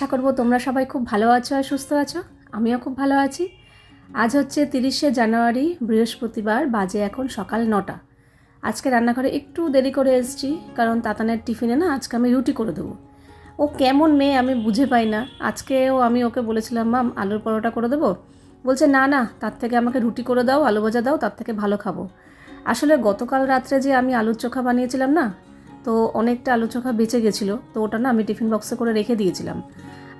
আশা করব তোমরা সবাই খুব ভালো আছো আর সুস্থ আছো। আমিও খুব ভালো আছি। আজ হচ্ছে তিরিশে জানুয়ারি, বৃহস্পতিবার বাজে এখন সকাল নটা। আজকে রান্নাঘরে একটু দেরি করে এসেছি, কারণ তাতানের টিফিনে না আজকে আমি রুটি করে দেবো। ও কেমন মেয়ে আমি বুঝে পাই না। আজকেও আমি ওকে বলেছিলাম, মাম, আলুর পরোটা করে দেবো? বলছে, না না, তার থেকে আমাকে রুটি করে দাও, আলু ভাজা দাও, তার থেকে ভালো খাব। আসলে গতকাল রাত্রে যে আমি আলুর চোখা বানিয়েছিলাম না, তো অনেকটা আলু চোখা বেঁচে গেছিল, তো ওটা না আমি টিফিন বক্সে করে রেখে দিয়েছিলাম।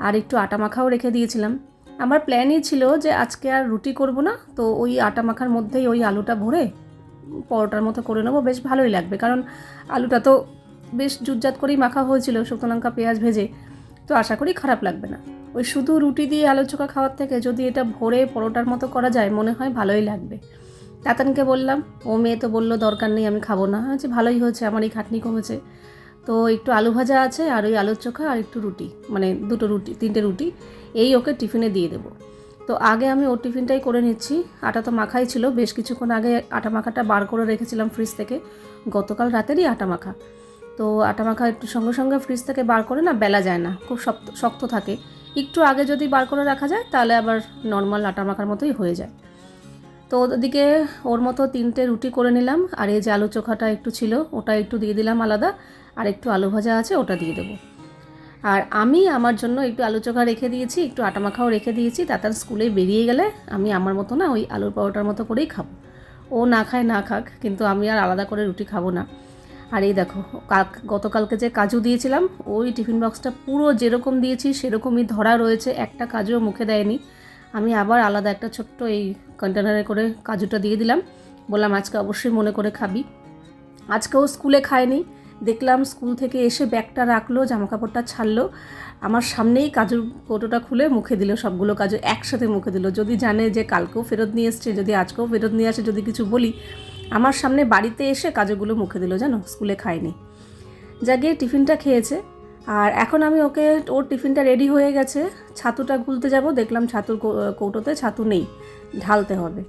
আর একটু আটা মাখাও রেখে দিয়েছিলাম। আমার প্ল্যানই ছিল যে আজকে আর রুটি করব না, তো ওই আটা মাখার মধ্যেই ওই আলুটা ভরে পরোটার মতো করে নেব। বেশ ভালোই লাগবে, কারণ আলুটা তো বেশ জুটজাত করেই মাখা হয়েছিল, শুকনো লঙ্কা, পেঁয়াজ ভেজে। তো আশা করি খারাপ লাগবে না। ওই শুধু রুটি দিয়ে আলু চোখা খাওয়ার থেকে যদি এটা ভরে পরোটার মতো করা যায়, মনে হয় ভালোই লাগবে। তাতানকে বললাম, ও মেয়ে তো বলল, দরকার নেই, আমি খাব না। হচ্ছে ভালোই হয়েছে আমার এই খাটনি কমেছে। তো একটু আলু ভাজা আছে আর ওই আলুর চোখা আর একটু রুটি মানে দুটো রুটি, তিনটে রুটি, এই ওকে টিফিনে দিয়ে দেবো। তো আগে আমি ওর টিফিনটাই করে নিচ্ছি। আটা তো মাখাই ছিল, বেশ কিছুক্ষণ আগে আটা মাখাটা বার করে রেখেছিলাম ফ্রিজ থেকে। গতকাল রাতেরই আটা মাখা। তো আটা মাখা একটু সঙ্গে সঙ্গে ফ্রিজ থেকে বার করে না বেলা যায় না, খুব শক্ত শক্ত থাকে। একটু আগে যদি বার করে রাখা যায়, তাহলে আবার নর্মাল আটা মাখার মতোই হয়ে যায়। তো ওদিকে ওর মতো তিনটে রুটি করে নিলাম, আর এই যে আলু চোখাটা একটু ছিল, ওটা একটু দিয়ে দিলাম আলাদা। আর একটু আলু ভাজা আছে, ওটা দিয়ে দেবো। আর আমি আমার জন্য একটু আলু চোখা রেখে দিয়েছি, একটু আটা মাখাও রেখে দিয়েছি তাতার স্কুলে বেরিয়ে গেলে আমি আমার মতো না ওই আলুর পরোটার মতো করেই খাব। ও না খায়, না খাক, কিন্তু আমি আর আলাদা করে রুটি খাব না। আর এই দেখো, কাল, গতকালকে যে কাজু দিয়েছিলাম, ওই টিফিন বক্সটা পুরো যেরকম দিয়েছি, সেরকমই ধরা রয়েছে, একটা কাজুও মুখে দেয়নি। আমি আবার আলাদা একটা ছোট্ট এই কন্টেনারে করে কাজুটা দিয়ে দিলাম। বললাম, আজকে অবশ্যই মনে করে খাবি। আজকেও স্কুলে খায়নি দেখলাম স্কুল থেকে এসে ব্যাগটা রাখল জামা কাপড়টা ছাড়লো। আমার সামনেই কাজুর কৌটোটা খুলে মুখে দিল, সবগুলো কাজু একসাথে মুখে দিল। যদি জানে যে কালকেও ফেরত নিয়ে এসছে, যদি আজকেও ফেরত নিয়ে আসে, যদি কিছু বলি, আমার সামনে বাড়িতে এসে কাজুগুলো মুখে দিল জানো, স্কুলে খায়নি। যা গিয়ে টিফিনটা খেয়েছে। আর এখন আমি ওকে, ওর টিফিনটা রেডি হয়ে গেছে। ছাতুটা গুলতে যাব, দেখলাম ছাতুর কৌটোতে ছাতু নেই, ঢালতে হবে।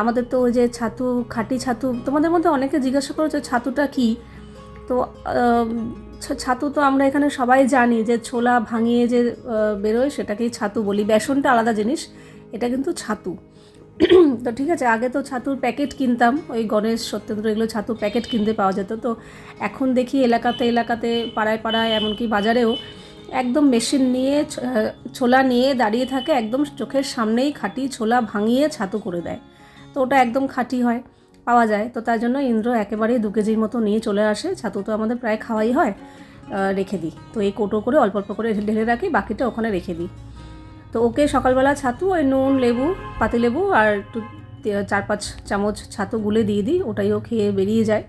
আমাদের তো ওই যে ছাতু, খাঁটি ছাতু, তোমাদের মধ্যে অনেকে জিজ্ঞাসা করেছে ছাতুটা কি? তো ছাতু তো আমরা এখানে সবাই জানি যে ছোলা ভাঙিয়ে যে বেরোয় সেটাকেই ছাতু বলি। বেসনটা আলাদা জিনিস, এটা কিন্তু ছাতু। তো ঠিক আছে, আগে তো ছাতুর প্যাকেট কিনতাম, ওই গণেশ, সত্যেন্দ্র, এগুলো ছাতুর প্যাকেট কিনতে পাওয়া যেত। তো এখন দেখি এলাকাতে এলাকাতে, পাড়ায় পাড়ায়, এমনকি বাজারেও একদম মেশিন নিয়ে ছোলা নিয়ে দাঁড়িয়ে থাকে, একদম চোখের সামনেই খাঁটি ছোলা ভাঙিয়ে ছাতু করে দেয়। তো ওটা একদম খাঁটি হয়। পাওয়া যায়। তো তার জন্য ইন্দ্র একেবারেই দু কেজির মতো নিয়ে চলে আসে। ছাতু তো আমাদের প্রায় খাওয়াই হয় রেখে দিই। তো এই কোটো করে অল্প অল্প করে ঢেলে রাখি, বাকিটা ওখানে রেখে দিই। তো ওকে সকালবেলা ছাতু, ওই নুন, লেবু পাতিলেবু আর একটু চার পাঁচ চামচ ছাতু গুলে দিয়ে দিই, ওটাই ও খেয়ে বেরিয়ে যায়।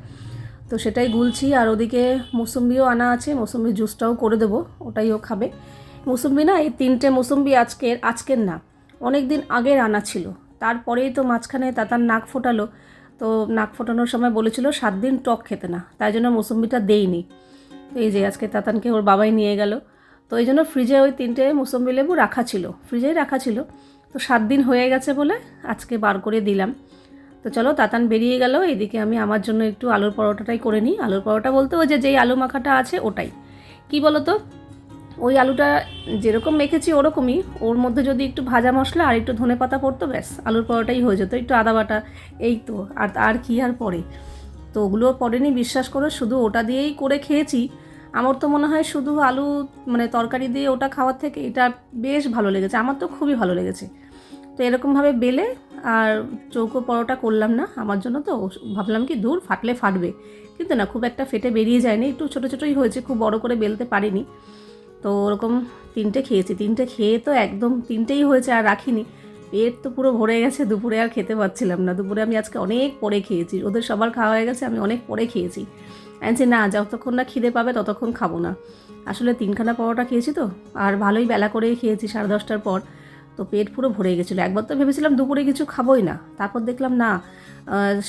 তো সেটাই গুলছি আর ওদিকে মৌসুম্বিও আনা আছে, মৌসুম্বির জুসটাও করে দেবো, ওটাই ও খাবে। মৌসুম্বি না, এই তিনটে মৌসুম্বি আজকের আজকের না অনেক দিন আগের আনা ছিল। তারপরেই তো মাঝখানে তাতার নাক ফোটালো তো নাক ফোটানোর সময় বলেছিল সাত দিন টক খেতে না, তাই জন্য মৌসুম্বিটা দেইনি। তো এই যে আজকে তাতানকে ওর বাবাই নিয়ে গেল। তো এই জন্য ফ্রিজে ওই তিনটে মৌসুম্বি লেবু রাখা ছিল, ফ্রিজেই রাখা ছিল। তো সাত দিন হয়ে গেছে বলে আজকে বার করে দিলাম। তো চলো তাতান বেরিয়ে গেল এদিকে আমি আমার জন্য একটু আলুর পরোটাটাই করে নিই। আলুর পরোটা বলতে ওই যে যেই আলু মাখাটা আছে ওটাই। কি বলো তো ওই আলুটা যেরকম মেখেছি ওরকমই। ওর মধ্যে যদি একটু ভাজা মশলা আর একটু ধনে পাতা পড়তো, ব্যাস, আলুর পরোটাই হয়ে যেত। একটু আদা বাটা, এই তো। আর আর কি আর পরে? তো ওগুলো পড়েনি বিশ্বাস করো, শুধু ওটা দিয়েই করে খেয়েছি। আমার তো মনে হয় শুধু আলু মানে তরকারি দিয়ে ওটা খাওয়ার থেকে এটা বেশ ভালো লেগেছে। আমার তো খুবই ভালো লেগেছে। তো এরকমভাবে বেলে আর চৌকো পরোটা করলাম না আমার জন্য তো। ভাবলাম কি দূর ফাটলে ফাটবে। কিন্তু না, খুব একটা ফেটে বেরিয়ে যায়নি। একটু ছোটো ছোটোই হয়েছে, খুব বড় করে বেলতে পারিনি। তো ওরকম তিনটে খেয়েছি। তিনটে খেয়ে তো একদম তিনটেই হয়েছে আর রাখিনি। পেট তো পুরো ভরে গেছে, দুপুরে আর খেতে পারছিলাম না। দুপুরে আমি আজকে অনেক পরে খেয়েছি। ওদের সবার খাওয়া হয়ে গেছে, আমি অনেক পরে খেয়েছি। আনছি না, যতক্ষণ না খিদে পাবে ততক্ষণ খাব না। আসলে তিনখানা পরোটা খেয়েছি তো, আর ভালোই বেলা করেই খেয়েছি সাড়ে দশটার পর। তো পেট পুরো ভরে গেছিল। একবার তো ভেবেছিলাম দুপুরে কিছু খাবোই না। তারপর দেখলাম, না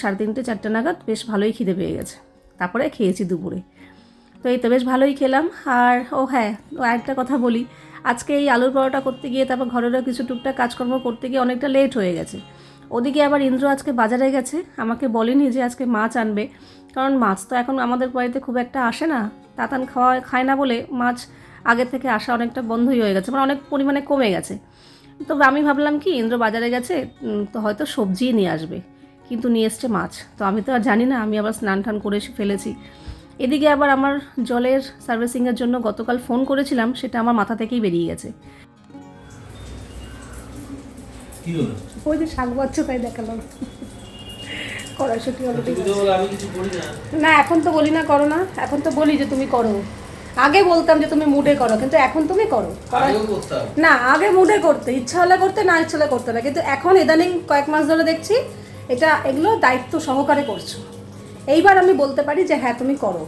সাড়ে তিনটে, চারটে নাগাদ বেশ ভালোই খিদে পেয়ে গেছে। তারপরে খেয়েছি দুপুরে। তো এই তো বেশ ভালোই খেলাম। আর, ও হ্যাঁ ও একটা কথা বলি। আজকে এই আলুর পরোটা করতে গিয়ে তারপর ঘরেরও কিছু টুকটাক কাজকর্ম করতে গিয়ে অনেকটা লেট হয়ে গেছে। ওদিকে আবার ইন্দ্র আজকে বাজারে গেছে। আমাকে বলেনি যে আজকে মাছ আনবে। কারণ মাছ তো এখন আমাদের বাড়িতে খুব একটা আসে না। তাতান খাওয়া, খায় না বলে মাছ আগের থেকে আসা অনেকটা বন্ধই হয়ে গেছে। মানে অনেক পরিমাণে কমে গেছে। তবে আমি ভাবলাম কি, ইন্দ্র বাজারে গেছে তো হয়তো সবজিই নিয়ে আসবে। কিন্তু নিয়ে এসছে মাছ। তো আমি তো আর জানি না, আমি আবার স্নান টান করে ফেলেছি। এদিকে আবার আমার জলের সার্ভিসিংয়ের জন্য গতকাল ফোন করেছিলাম সেটা আমার মাথা থেকেই বেরিয়ে গেছে। ওই যে শাক বাচ্চা তাই দেখালাম। কড়াইশুটি না। না এখন তো বলি না করো না। এখন তো বলি যে তুমি করো। আগে বলতাম যে তুমি মুডে করো কিন্তু এখন তুমি করো। না আগে মুডে করতে ইচ্ছা হলে করতে না ইচ্ছা হলে করতে না। কিন্তু এখন ইদানিং কয়েক মাস ধরে দেখছি এটা এগুলো দায়িত্ব সহকারে করছ। এইবার আমি বলতে পারি যে হ্যাঁ তুমি করো।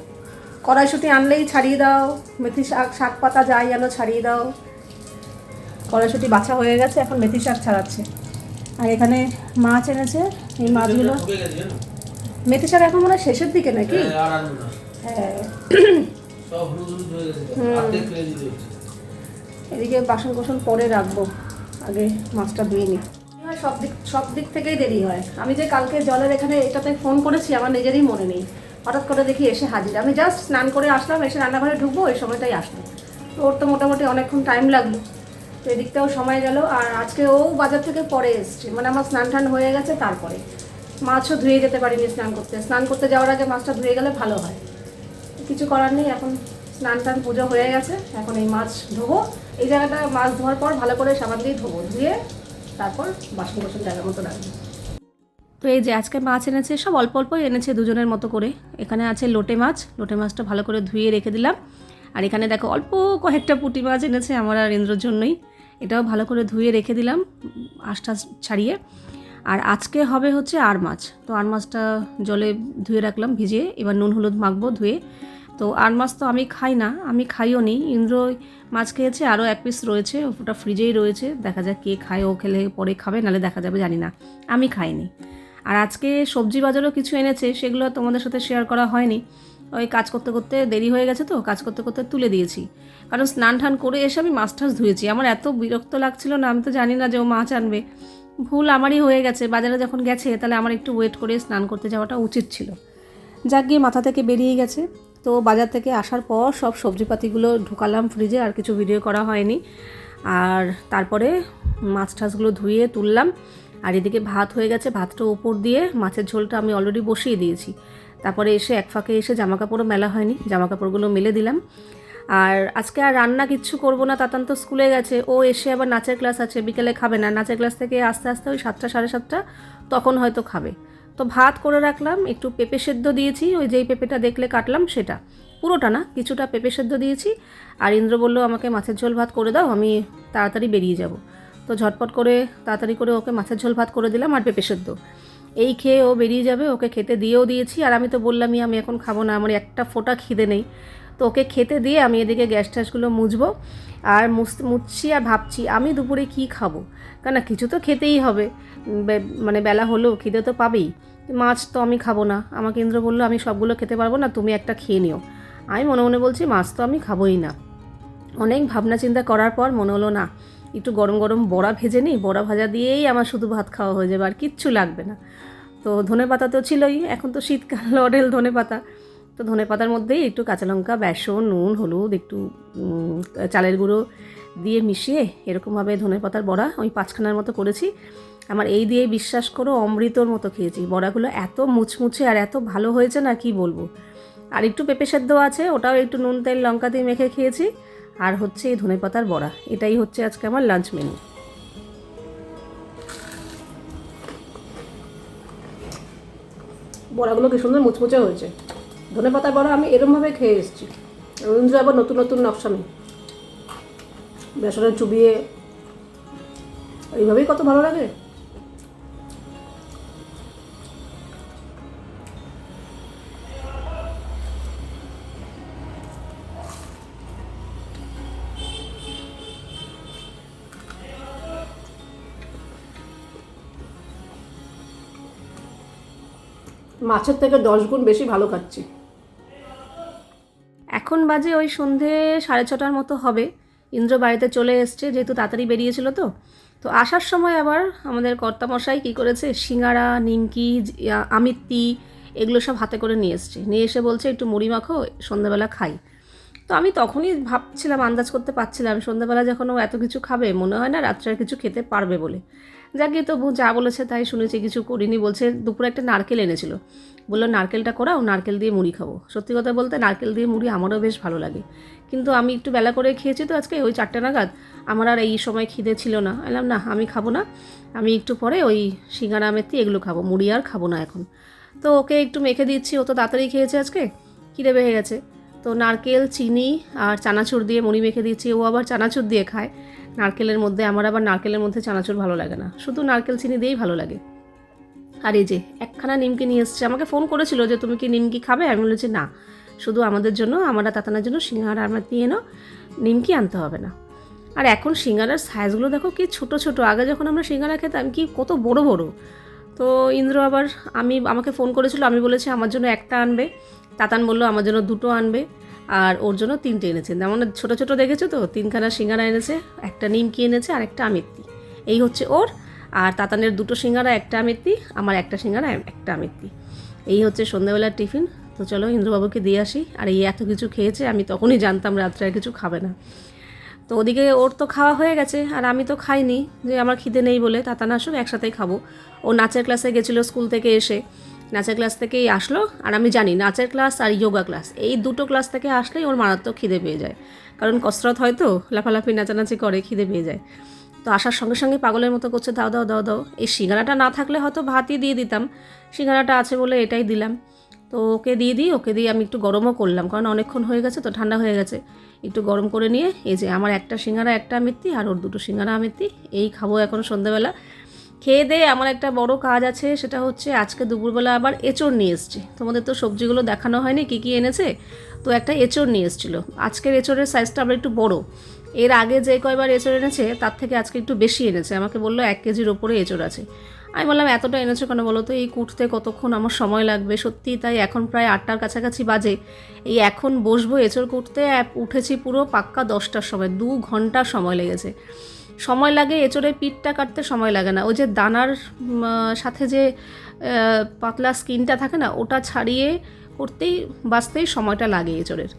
কড়াইশুটি আনলেই ছাড়িয়ে দাও মেথি শাক শাক পাতা যাই আনো ছাড়িয়ে দাও। কড়াইশুটি বাছা হয়ে গেছে এখন মেথি শাক ছাড়াচ্ছে। আর এখানে মাছ এনেছে এই মাছগুলো মেথি শাক এখন মনে হয় শেষের দিকে নাকি? হ্যাঁ, হ্যাঁ। এদিকে বাসন কোসন পরে রাখব আগে মাছটা ধুয়ে নিই সব দিক সব দিক থেকেই দেরি হয়। আমি যে কালকে জলের এখানে এটাতে ফোন করেছি, আমার নিজেরই মনে নেই। হঠাৎ করে দেখি এসে হাজির। আমি জাস্ট স্নান করে আসলাম, এসে রান্নাঘরে ঢুকবো ওই সময়টাই আসলো তো ওর তো মোটামুটি অনেকক্ষণ টাইম লাগল। তো এদিকটাও সময় গেল, আর আজকে ও বাজার থেকে পরে এসছে। মানে আমার স্নান টান হয়ে গেছে তারপরে। মাছও ধুয়ে যেতে পারিনি স্নান করতে। স্নান করতে যাওয়ার আগে মাছটা ধুয়ে গেলে ভালো হয়। কিছু করার নেই, এখন স্নান টান পুজো হয়ে গেছে। এখন এই মাছ ধোবো। এই জায়গাটা মাছ ধোয়ার পর ভালো করে সাবান দিয়ে ধোবো। ধুয়ে তারপর বাসন কোসন জায়গার মতো রাখব। তো এই যে আজকে মাছ এনেছে, সব অল্প অল্পই এনেছে দুজনের মতো করে। এখানে আছে লোটে মাছ, লোটে মাছটা ভালো করে ধুয়ে রেখে দিলাম। আর এখানে দেখো অল্প কয়েকটা পুঁটি মাছ এনেছে আমার আর ইন্দ্রর জন্যই। এটাও ভালো করে ধুয়ে রেখে দিলাম আশটা ছাড়িয়ে। আর আজকে হবে হচ্ছে আর মাছ। তো আর মাছটা জলে ধুয়ে রাখলাম, ভিজিয়ে। এবার নুন, হলুদ মাখবো ধুয়ে। তো আর মাছ তো আমি খাই না, আমি খাইও নি ইন্দ্র মাছ খেয়েছে, আরও এক পিস রয়েছে, ওটা ফ্রিজেই রয়েছে। দেখা যাক কে খায়, ও খেলে পরে খাবে, নাহলে দেখা যাবে, জানি না। আমি খাইনি। আর আজকে সবজি বাজারও কিছু এনেছে, সেগুলো তোমাদের সাথে শেয়ার করা হয়নি। ওই কাজ করতে করতে দেরি হয়ে গেছে তো, কাজ করতে করতে তুলে দিয়েছি। কারণ স্নান টান করে এসে আমি মাছ টাছ ধুয়েছি। আমার এত বিরক্ত লাগছিল না, আমি তো জানি না যে ও মাছ আনবে। ভুল আমারই হয়ে গেছে, বাজারে যখন গেছে, তাহলে আমার একটু ওয়েট করে স্নান করতে যাওয়াটা উচিত ছিল। যাক গিয়ে মাথা থেকে বেরিয়ে গেছে। তো বাজার থেকে আসার পর সব সবজিপাতিগুলো ঢুকালাম ফ্রিজে আর কিছু ভিডিও করা হয়নি। আর তারপরে মাছ টাছগুলো ধুয়ে তুললাম। আর এদিকে ভাত হয়ে গেছে, ভাতটা ওপর দিয়ে মাছের ঝোলটা আমি অলরেডি বসিয়ে দিয়েছি। তারপরে এসে এক ফাঁকে এসে জামা কাপড়ও মেলা হয়নি জামা কাপড়গুলো মেলে দিলাম। আর আজকে আর রান্না কিচ্ছু করব না, তাতান তো স্কুলে গেছে। ও এসে আবার নাচের ক্লাস আছে, বিকেলে খাবে না। নাচের ক্লাস থেকে আস্তে আস্তে ওই সাতটা, সাড়ে সাতটা, তখন হয়তো খাবে। তো ভাত করে রাখলাম, একটু পেঁপে সেদ্ধ দিয়েছি, ওই যেই পেঁপেটা দেখলে কাটলাম সেটা। পুরোটা না, কিছুটা পেঁপে সেদ্ধ দিয়েছি। আর ইন্দ্র বলল, আমাকে মাছের ঝোল ভাত করে দাও, আমি তাড়াতাড়ি বেরিয়ে যাব। তো ঝটপট করে, তাড়াতাড়ি করে ওকে মাছের ঝোল ভাত করে দিলাম আর পেঁপে সেদ্ধ। এই খেয়ে ও বেরিয়ে যাবে, ওকে খেতে দিয়েও দিয়েছি। আর আমি তো বললামই, আমি এখন খাব না, আমার একটা ফোটা খিদে নেই। তো ওকে খেতে দিয়ে আমি এদিকে গ্যাস ট্যাসগুলো মুছবো আর মুছ- মুছছি আর ভাবছি, আমি দুপুরে কি খাব? কেন কিছু তো খেতেই হবে। মানে বেলা হলেও খিদে তো পাবেই। মাছ তো আমি খাব না। আমাকে ইন্দ্র বলল, আমি সবগুলো খেতে পারব না, তুমি একটা খেয়ে নিও। আমি মনে মনে বলছি, মাছ তো আমি খাবোই না। অনেক ভাবনা চিন্তা করার পর মনে হলো, না, একটু গরম গরম বড়া ভেজে নিই। বড়া ভাজা দিয়েই আমার শুধু ভাত খাওয়া হয়ে যাবে, আর কিচ্ছু লাগবে না। তো ধনে পাতা তো ছিলই, এখন তো শীতকাল অডেল ধনে পাতা তো ধনে পাতার মধ্যেই একটু কাঁচা লঙ্কা, বেসন, নুন, হলুদ, একটু চালের গুঁড়ো দিয়ে মিশিয়ে এরকমভাবে ধনে পাতার বড়া ওই পাঁচখানার মতো করেছি। আমার এই দিয়ে বিশ্বাস করো অমৃতর মতো খেয়েছি। বড়াগুলো এত মুচমুচে আর এত ভালো হয়েছে না কি বলব। আর একটু পেঁপে সেদ্ধ আছে, ওটাও একটু নুন, তেল, লঙ্কা দিয়ে মেখে খেয়েছি। আর হচ্ছে এই ধনে পাতার বড়া, এটাই হচ্ছে আজকে আমার লাঞ্চ মেনু। বড়াগুলো কি সুন্দর মুচমুচে হয়েছে। ধনে পাতার বড়া আমি এরমভাবে খেয়ে এসেছি। রবীন্দ্র আবার নতুন নতুন নকশা নেই বেসনে চুবিয়ে, এইভাবেই কত ভালো লাগে। মাছের থেকে দশ গুণ বেশি ভালো খাচ্ছি। এখন বাজে ওই সন্ধে সাড়ে ছটার মতো হবে। ইন্দ্র বাড়িতে চলে এসছে, যেহেতু তাড়াতাড়ি বেরিয়েছিল তো। তো আসার সময় আবার আমাদের কর্তামশাই কী করেছে? সিঙ্গারা, নিমকি আমিত্তি এগুলো সব হাতে করে নিয়ে এসছে। নিয়ে এসে বলছে, একটু মুড়ি মাখো, সন্ধ্যাবেলা খাই। তো আমি তখনই ভাবছিলাম, আন্দাজ করতে পারছিলাম, সন্ধ্যাবেলা যখন ও এত কিছু খাবে, মনে হয় না রাত্রে কিছু খেতে পারবে বলে। যাকে তো যা বলেছে তাই শুনেছি, কিছু করিনি বলছে, দুপুরে একটা নারকেল এনেছিল। বলল, নারকেলটা করাও, নারকেল দিয়ে মুড়ি খাব। সত্যি কথা বলতে, নারকেল দিয়ে মুড়ি আমারও বেশ ভালো লাগে। কিন্তু আমি একটু বেলা করে খেয়েছি তো আজকে, ওই চারটে নাগাদ। আমার আর এই সময় খিদে ছিল না। এলাম না, আমি খাব না। আমি একটু পরে ওই সিঙ্গারা মেথি এগুলো খাব, মুড়ি আর খাব না এখন। তো ওকে একটু মেখে দিচ্ছি, ও তো তাড়াতাড়ি খেয়েছে আজকে। খিদে বেড়ে গেছে। তো নারকেল, চিনি আর চানাচুর দিয়ে মুড়ি মেখে দিচ্ছি। ও আবার চানাচুর দিয়ে খায়। নারকেলের মধ্যে, আমার আবার নারকেলের মধ্যে চানাচুর ভালো লাগে না। শুধু নারকেল চিনি দিয়েই ভালো লাগে। আর এই যে, একখানা নিমকি নিয়ে এসছে। আমাকে ফোন করেছিল যে, তুমি কি নিমকি খাবে? আমি বলেছি, না। শুধু আমাদের জন্য, আমরা তাতানার জন্য সিঙ্গারা আমার নিয়ে এনো নিমকি আনতে হবে না। আর এখন সিঙ্গারার সাইজগুলো দেখো কি ছোট ছোট। আগে যখন আমরা সিঙ্গারা খেতাম, কি কত বড় বড়। তো ইন্দ্র আবার আমি, আমাকে ফোন করেছিল। আমি বলেছি, আমার জন্য একটা আনবে। তাতান বলল, আমার জন্য দুটো আনবে। আর ওর জন্য তিনটে এনেছেন যেমন ছোটো ছোটো দেখেছ তো? তিনখানা সিঙ্গারা এনেছে, একটা নিমকি এনেছে আর একটা আমিত্তি। এই হচ্ছে ওর। আর তাতানের দুটো সিঙ্গারা, একটা আমিত্তি, আমার একটা সিঙ্গারা, একটা আমিত্তি। এই হচ্ছে সন্ধ্যাবেলার টিফিন। তো চলো ইন্দ্রবাবুকে দিয়ে আসি। আর এই এত কিছু খেয়েছে, আমি তখনই জানতাম রাত্রে আর কিছু খাবে না। তো ওদিকে ওর তো খাওয়া হয়ে গেছে, আর আমি তো খাইনি, যে আমার খিদে নেই বলে। তাতান আসুক, একসাথেই খাব। ও নাচের ক্লাসে গেছিল স্কুল থেকে এসে। নাচের ক্লাস থেকেই আসলো, আর আমি জানি নাচের ক্লাস আর যোগা ক্লাস এই দুটো ক্লাস থেকে আসলেই ওর মারাত্মক খিদে পেয়ে যায়। কারণ কসরত হয় তো, লাফালাফি, নাচানাচি করে, খিদে পেয়ে যায়। তো আসার সঙ্গে সঙ্গে পাগলের মতো করছে, দাও দাও দাও দাও। এই সিঙ্গারাটা না থাকলে হয়তো ভাতই দিয়ে দিতাম। সিঙ্গারাটা আছে বলে এটাই দিলাম। তো ওকে দিয়ে দিই, ওকে দিয়ে আমি একটু গরমও করলাম, কারণ অনেকক্ষণ হয়ে গেছে তো, ঠান্ডা হয়ে গেছে। একটু গরম করে নিয়ে, এই যে আমার একটা সিঙ্গারা, একটা আমিত্তি, আর ওর দুটো সিঙ্গারা আমিত্তি, এই খাব এখন সন্ধ্যাবেলা খেয়ে দিয়ে আমার একটা বড় কাজ আছে, সেটা হচ্ছে আজকে দুপুরবেলা আবার এঁচড় নিয়ে এসছে। তোমাদের তো সবজিগুলো দেখানো হয়নি, কী কী এনেছে? তো একটা এঁচড় নিয়ে এসেছিল। আজকের এঁচড়ের সাইজটা আবার একটু বড়। এর আগে যে কয়বার এঁচড় এনেছে, তার থেকে আজকে একটু বেশি এনেছে। আমাকে বলল এক কেজির ওপরে এঁচড় আছে। আমি বললাম, এতটা এনেছো কেন বলো তো? এই কুটতে কতক্ষণ আমার সময় লাগবে? সত্যি তাই এখন প্রায় আটটার কাছাকাছি বাজে। এই এখন বসবো এঁচড় কুটতে উঠেছি পুরো পাক্কা দশটার সময়, দু ঘণ্টা সময় লেগেছে। সময় লাগে, এঁচড়ের পিঠটা কাটতে সময় লাগে না। ওই যে দানার সাথে যে পাতলা স্কিনটা থাকে না, ওটা ছাড়িয়ে করতেই, বাঁচতেই সময়টা লাগে এঁচড়ের।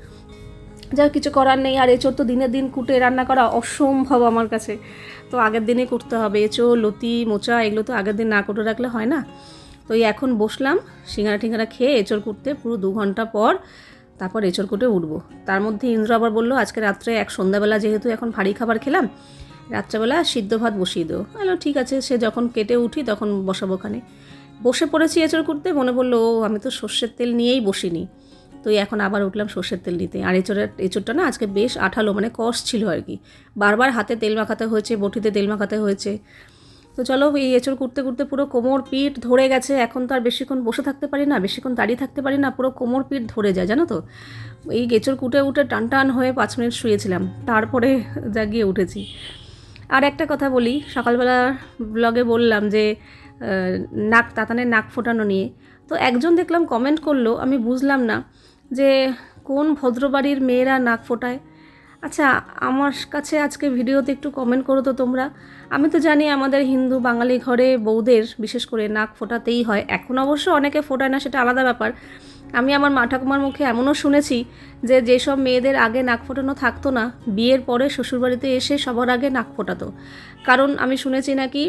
যা কিছু করার নেই। আর এঁচড় তো দিনের দিন কুটে রান্না করা অসম্ভব আমার কাছে। তো আগের দিনে করতে হবে। এঁচড়, লতি, মোচা, এগুলো তো আগের দিন না কুটে রাখলে হয় না। তো এই এখন বসলাম, সিঙ্গারা টিঙ্গারা খেয়ে এঁচড় কুটতে পুরো দু ঘণ্টা পর তারপর এঁচড় কুটে উঠবো। তার মধ্যে ইন্দ্র আবার বলল, আজকে রাত্রে এক সন্ধ্যাবেলা যেহেতু এখন ভারী খাবার খেলাম রাত্রেবেলা সিদ্ধ ভাত বসিয়ে দেবো হ্যালো ঠিক আছে। সে যখন কেটে উঠি, তখন বসাবো ওখানে। বসে পড়েছি এঁচড় করতে, মনে পড়ল, ও, আমি তো সর্ষের তেল নিয়েই বসিনি। তো এখন আবার উঠলাম সর্ষের তেল নিতে। আর এঁচড়ের, এঁচড়টা না আজকে বেশ আঠালো মানে কষ ছিল আর কি। বারবার হাতে তেল মাখাতে হয়েছে, বটিতে তেল মাখাতে হয়েছে। তো চলো, এই এঁচড় করতে করতে পুরো কোমর পিঠ ধরে গেছে। এখন তো আর বেশিক্ষণ বসে থাকতে পারি না, বেশিক্ষণ দাঁড়িয়ে থাকতে পারি না, পুরো কোমর পিঠ ধরে যায়, জানো তো? এই এঁচড় কুটে উঠে টান টান হয়ে পাঁচ মিনিট শুয়েছিলাম। তারপরে জাগিয়ে উঠেছি। আর একটা কথা বলি সকালবেলা ব্লগে বললাম যে নাক, তাতানের নাক ফোটানো নিয়ে। তো একজন দেখলাম কমেন্ট করল, আমি বুঝলাম না যে কোন ভদ্রবাড়ির মেয়েরা নাক ফোটায়। আচ্ছা আমার কাছে আজকে ভিডিওতে একটু কমেন্ট করো তো তোমরা। আমি তো জানি আমাদের হিন্দু বাঙালি ঘরে বউদের, বিশেষ করে নাক ফোটাতেই হয়। এখন অবশ্য অনেকে ফোটায় না, সেটা আলাদা ব্যাপার। আমি আমার মা ঠাকুমার মুখে এমনও শুনেছি যে যেসব মেয়েদের আগে নাক ফোটানো থাকতো না, বিয়ের পরে শ্বশুরবাড়িতে এসে সবার আগে নাক ফোটাতো। কারণ আমি শুনেছি নাকি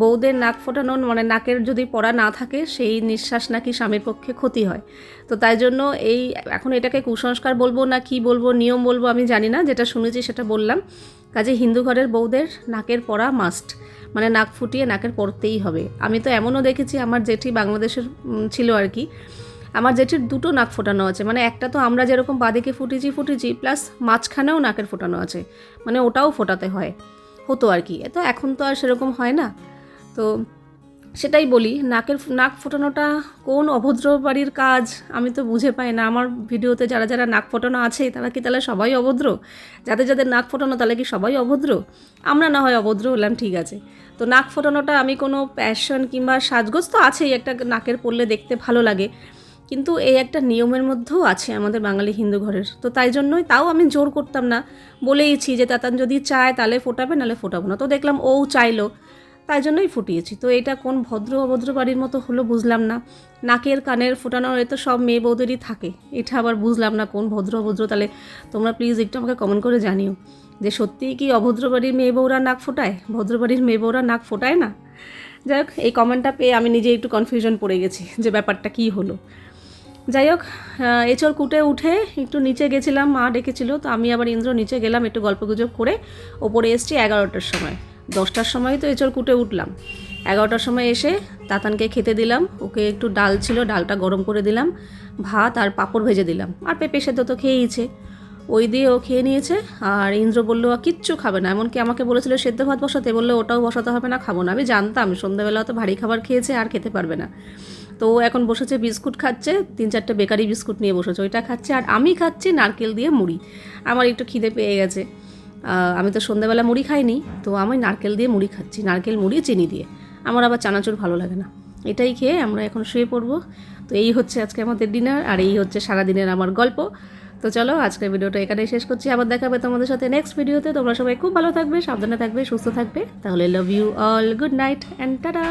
বউদের নাক ফোটানো মানে নাকের যদি পড়া না থাকে, সেই নিঃশ্বাস নাকি স্বামীর পক্ষে ক্ষতি হয়। তো তাই জন্য এই এখন এটাকে কুসংস্কার বলব না কি বলব, নিয়ম বলব আমি জানি না, যেটা শুনেছি সেটা বললাম। কাজে হিন্দু ঘরের বউদের নাকের পড়া মাস্ট মানে নাক ফুটিয়ে নাকের পড়তেই হবে। আমি তো এমনও দেখেছি আমার জেঠি বাংলাদেশের ছিল আর কি। আমার জেঠির দুটো নাক ফোটানো আছে। মানে একটা তো আমরা যেরকম বাদিকে ফুটেছি ফুটেছি, প্লাস মাঝখানেও নাকের ফোটানো আছে। মানে ওটাও ফোটাতে হয়। হতো আর কি। তো এখন তো আর সেরকম হয় না। তো সেটাই বলি, নাকের নাক ফোটানোটা কোন অভদ্র বাড়ির কাজ? আমি তো বুঝে পাই না। আমার ভিডিওতে যারা যারা নাক ফোটানো আছে, তারা কি তাহলে সবাই অভদ্র? যাদের যাদের নাক ফোটানো, তাহলে কি সবাই অভদ্র? আমরা না হয় অভদ্র হলাম, ঠিক আছে। তো নাক ফোটানোটা আমি কোনো প্যাশন কিংবা সাজগোজ তো আছেই। একটা নাকের পরলে দেখতে ভালো লাগে। কিন্তু এই একটা নিয়মের মধ্যেও আছে আমাদের বাঙালি হিন্দু ঘরের। তো তাই জন্যই তাও আমি জোর করতাম না। বলেইছি যে, তাতান যদি চায় তাহলে ফোটাবে, নাহলে ফোটাবো না। তো দেখলাম ও চাইলো, তাই জন্যই ফুটিয়েছি। তো এটা কোন ভদ্র অভদ্র বাড়ির মতো হলো বুঝলাম না। নাকের কানের ফোটানো এ তো সব মেয়ে বৌদেরই থাকে। এটা আবার বুঝলাম না কোন ভদ্র অভদ্র। তাহলে তোমরা প্লিজ একটু আমাকে কমেন্ট করে জানিও যে সত্যিই কি অভদ্র বাড়ির মেয়ে বউরা নাক ফোটায়? ভদ্র বাড়ির মেয়ে বউরা নাক ফোটায় না? যাই হোক, এই কমেন্টটা পেয়ে আমি নিজে একটু কনফিউশন পড়ে গেছি যে ব্যাপারটা কী হলো। যাই হোক এঁচড় কুটে উঠে একটু নিচে গেছিলাম মা ডেকেছিল তো আমি আবার ইন্দ্র নিচে গেলাম একটু গল্পগুজব করে। ওপরে এসছি এগারোটার সময় দশটার সময় তো এঁচড় কুটে উঠলাম। এগারোটার সময় এসে তাতানকে খেতে দিলাম ওকে একটু ডাল ছিল ডালটা গরম করে দিলাম ভাত আর পাঁপড় ভেজে দিলাম আর পেঁপে সেদ্ধ তো খেয়েইছে। ওই দিয়ে ও খেয়ে নিয়েছে আর ইন্দ্র বলল "আ, কিচ্ছু খাবে না। এমনকি আমাকে বলেছিল সেদ্ধ ভাত বসাতে। বলল ওটাও বসাতে হবে না খাব না। আমি জানতাম সন্ধ্যাবেলা তো ভারী খাবার খেয়েছে আর খেতে পারবে না। তো এখন বসেছে, বিস্কুট খাচ্ছে, তিন চারটে বেকারি বিস্কুট নিয়ে বসেছে, ওইটা খাচ্ছে, আর আমি খাচ্ছি নারকেল দিয়ে মুড়ি। আমার একটু খিদে পেয়ে গেছে। আমি তো সন্ধ্যাবেলা মুড়ি খাইনি, তো আমি নারকেল দিয়ে মুড়ি খাচ্ছি, নারকেল মুড়ি, চিনি দিয়ে। আমার আবার চানাচুর ভালো লাগে না। এটাই খেয়ে আমরা এখন শুয়ে পড়ব। তো এই হচ্ছে আজকে আমাদের ডিনার, আর এই হচ্ছে সারাদিনের আমার গল্প। তো চলো, আজকের ভিডিওটা এখানেই শেষ করছি। আবার দেখাবে তোমাদের সাথে নেক্সট ভিডিওতে। তোমরা সবাই খুব ভালো থাকবে, সাবধানে থাকবে, সুস্থ থাকবে। তাহলে love you all good night and tata